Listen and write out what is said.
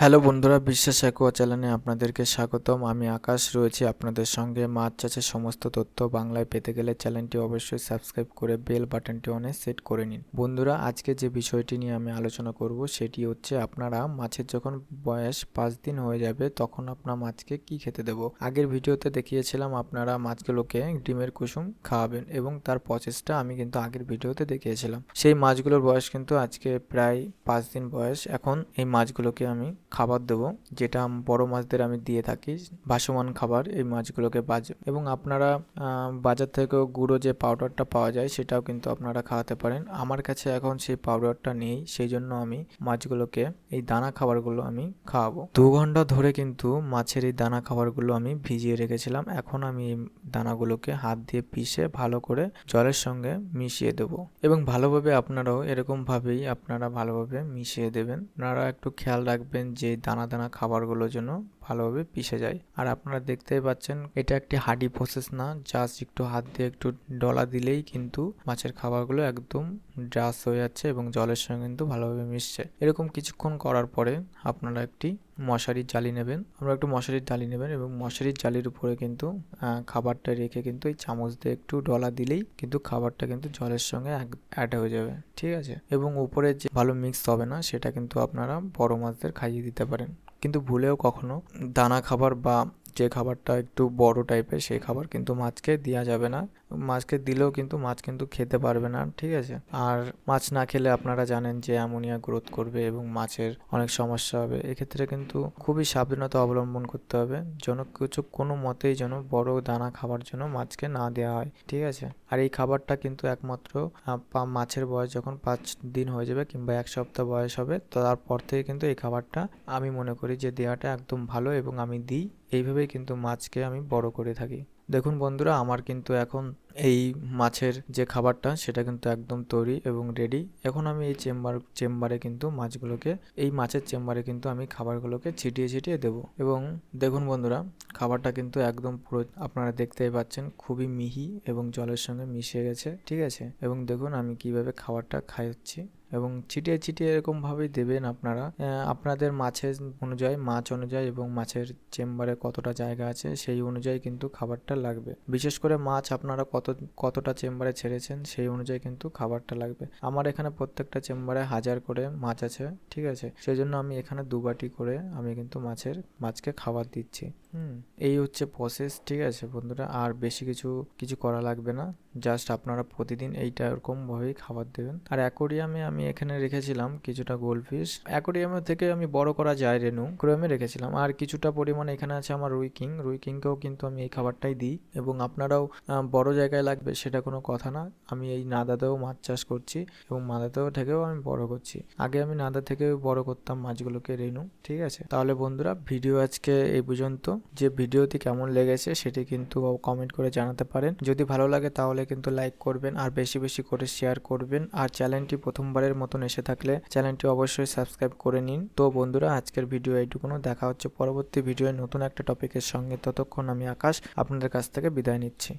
Hello বন্ধুরা, বিশ্বাস aqua চ্যানেলে আপনাদেরকে স্বাগতম। আমি আকাশ, রয়েছি আপনাদের সঙ্গে। মাছ চাষের সমস্ত তথ্য বাংলায় পেতে গেলে চ্যানেলটি অবশ্যই সাবস্ক্রাইব করে বেল বাটনটি অনে সেট করে নিন। বন্ধুরা, আজকে যে বিষয়টি নিয়ে আমি আলোচনা করব, সেটি হচ্ছে আপনারা মাছের যখন বয়স পাঁচ দিন হয়ে যাবে, তখন আপনার মাছকে কি খেতে দেবো? আগের ভিডিওতে দেখিয়েছিলাম আপনারা মাছগুলোকে ডিমের কুসুম খাওয়াবেন এবং তার প্রসেসটা আমি কিন্তু আগের ভিডিওতে দেখিয়েছিলাম। সেই মাছগুলোর বয়স কিন্তু আজকে প্রায় পাঁচ দিন বয়স। এখন এই মাছগুলোকে আমি খাবার দেবো, যেটা বড় মাছদের আমি দিয়ে থাকি, ভাসমান খাবার, এই মাছগুলোকে বাজ, এবং আপনারা বাজার থেকেও গুঁড়ো যে পাউডারটা পাওয়া যায়, সেটাও কিন্তু আপনারা খাওয়াতে পারেন। আমার কাছে এখন সেই পাউডারটা নেই সেই জন্য আমি মাছগুলোকে এই দানা খাবারগুলো আমি খাওয়াবো। দু ঘণ্টা ধরে কিন্তু মাছের এই দানা খাবারগুলো আমি ভিজিয়ে রেখেছিলাম, এখন আমি এই দানাগুলোকে হাত দিয়ে পিষে ভালো করে জলের সঙ্গে মিশিয়ে দেবো। এবং ভালোভাবে আপনারাও এরকমভাবেই আপনারা ভালোভাবে মিশিয়ে দেবেন। আপনারা একটু খেয়াল রাখবেন যে দানা দানা খাবারগুলোর যেন ভালোভাবে পিষে যায়। আর আপনারা দেখতেই পাচ্ছেন, এটা একটি হাডি প্রসেস না। জাস্ট একটু হাত দিয়ে একটু ডলা দিলেই কিন্তু মাছের খাবারগুলো একদম ড্রাস হয়ে যাচ্ছে এবং জলের সঙ্গে কিন্তু ভালোভাবে মিশছে। এরকম কিছুক্ষণ করার পরে আপনারা একটি মশারির জালি নেবেন। আমরা একটু মশারির জালি নেবেন এবং মশারির জালির উপরে কিন্তু খাবারটা রেখে কিন্তু এই চামচ দিয়ে একটু ডলা দিলেই কিন্তু খাবারটা কিন্তু জলের সঙ্গে অ্যাড হয়ে যাবে। ঠিক আছে? এবং উপরে যে ভালো মিক্স হবে না, সেটা কিন্তু আপনারা বড় মাছদের খাইয়ে দিতে পারেন। কিন্তু ভুলেও কখনো দানা খাবার বা যে খাবারটা একটু বড় টাইপের সেই খাবার কিন্তু মাছকে দেওয়া যাবে না। মাছকে দিলেও কিন্তু মাছ কিন্তু খেতে পারবে না, ঠিক আছে? আর মাছ না খেলে আপনারা জানেন যে অ্যামোনিয়া গ্রোথ করবে এবং মাছের অনেক সমস্যা হবে। এক্ষেত্রে কিন্তু খুবই সাবধানতা অবলম্বন করতে হবে। যেন কিছু কোনো মতেই যেন বড় দানা খাবার জন্য মাছকে না দেওয়া হয়, ঠিক আছে? আর এই খাবারটা কিন্তু একমাত্র মাছের বয়স যখন পাঁচ দিন হয়ে যাবে কিংবা এক সপ্তাহ বয়স হবে, তারপর থেকে কিন্তু এই খাবারটা আমি মনে করি যে দেওয়াটা একদম ভালো এবং আমি দিই। এইভাবেই কিন্তু মাছকে আমি বড় করে থাকি। দেখুন বন্ধুরা, আমার কিন্তু এখন এই মাছের যে খাবারটা, সেটা কিন্তু একদম তৈরি এবং রেডি এখন আমি এই চেম্বার, চেম্বারে কিন্তু মাছগুলোকে, এই মাছের চেম্বারে কিন্তু আমি খাবারগুলোকে ছিটিয়ে ছিটিয়ে দেবো। এবং দেখুন বন্ধুরা, খাবারটা কিন্তু একদম পুরো আপনারা দেখতেই পাচ্ছেন, খুবই মিহি এবং জলের সঙ্গে মিশে গেছে, ঠিক আছে? এবং দেখুন আমি কীভাবে খাবারটা খাওয়াচ্ছি এবং ছিটিয়ে ছিটিয়ে এরকমভাবেই দেবেন আপনারা। আপনাদের মাছের অনুযায়ী, মাছ অনুযায়ী এবং মাছের চেম্বারে কতটা জায়গা আছে সেই অনুযায়ী কিন্তু খাবারটা লাগবে। বিশেষ করে মাছ আপনারা কত, কতটা চেম্বারে ছেড়েছেন সেই অনুযায়ী কিন্তু খাবারটা লাগবে। আমার এখানে প্রত্যেকটা চেম্বারে হাজার করে মাছ আছে, ঠিক আছে? সেই জন্য আমি এখানে দু বাটি করে আমি কিন্তু মাছের, মাছকে খাবার দিচ্ছি। হুম। এই হচ্ছে প্রসেস ঠিক আছে বন্ধুরা? আর বেশি কিছু কিছু করা লাগবে না। জাস্ট আপনারা প্রতিদিন এইটা এরকম ভাবেই খাবার দেবেন। আর অ্যাকোরিয়ামে আমি এখানে রেখেছিলাম কিছুটা গোল্ডফিশ অ্যাকোরিয়ামে থেকে আমি বড় করা যায় রেনু। অ্যাকোরিয়ামে রেখেছিলাম। আর কিছুটা পরিমাণ এখানে আছে আমার রুই কিং। রুই কিংকেও কিন্তু আমি এই খাবারটাই দিই। এবং আপনারাও বড় জায়গায় লাগবে সেটা কোনো কথা না। আমি এই নাদাতেও মাছ চাষ করছি এবং মাদাতেও থেকেও আমি বড় করছি। আগে আমি নাদা থেকেও বড় করতাম মাছগুলোকে রেনু, ঠিক আছে? তাহলে বন্ধুরা, ভিডিও আজকে এই পর্যন্ত। যে ভিডিওটি কেমন লেগেছে সেটি কিন্তু কমেন্ট করে জানাতে পারেন। যদি ভালো লাগে তাহলে কিন্তু লাইক করবেন আর বেশি বেশি করে শেয়ার করবেন। আর চ্যানেলটি প্রথমবারের মতন এসে থাকলে চ্যানেলটি অবশ্যই সাবস্ক্রাইব করে নিন। তো বন্ধুরা, আজকের ভিডিও এইটুকুনো। দেখা হচ্ছে পরবর্তী ভিডিওয়ে নতুন একটা টপিকের সঙ্গে। ততক্ষণ আমি আকাশ আপনাদের কাছ থেকে বিদায় নিচ্ছি।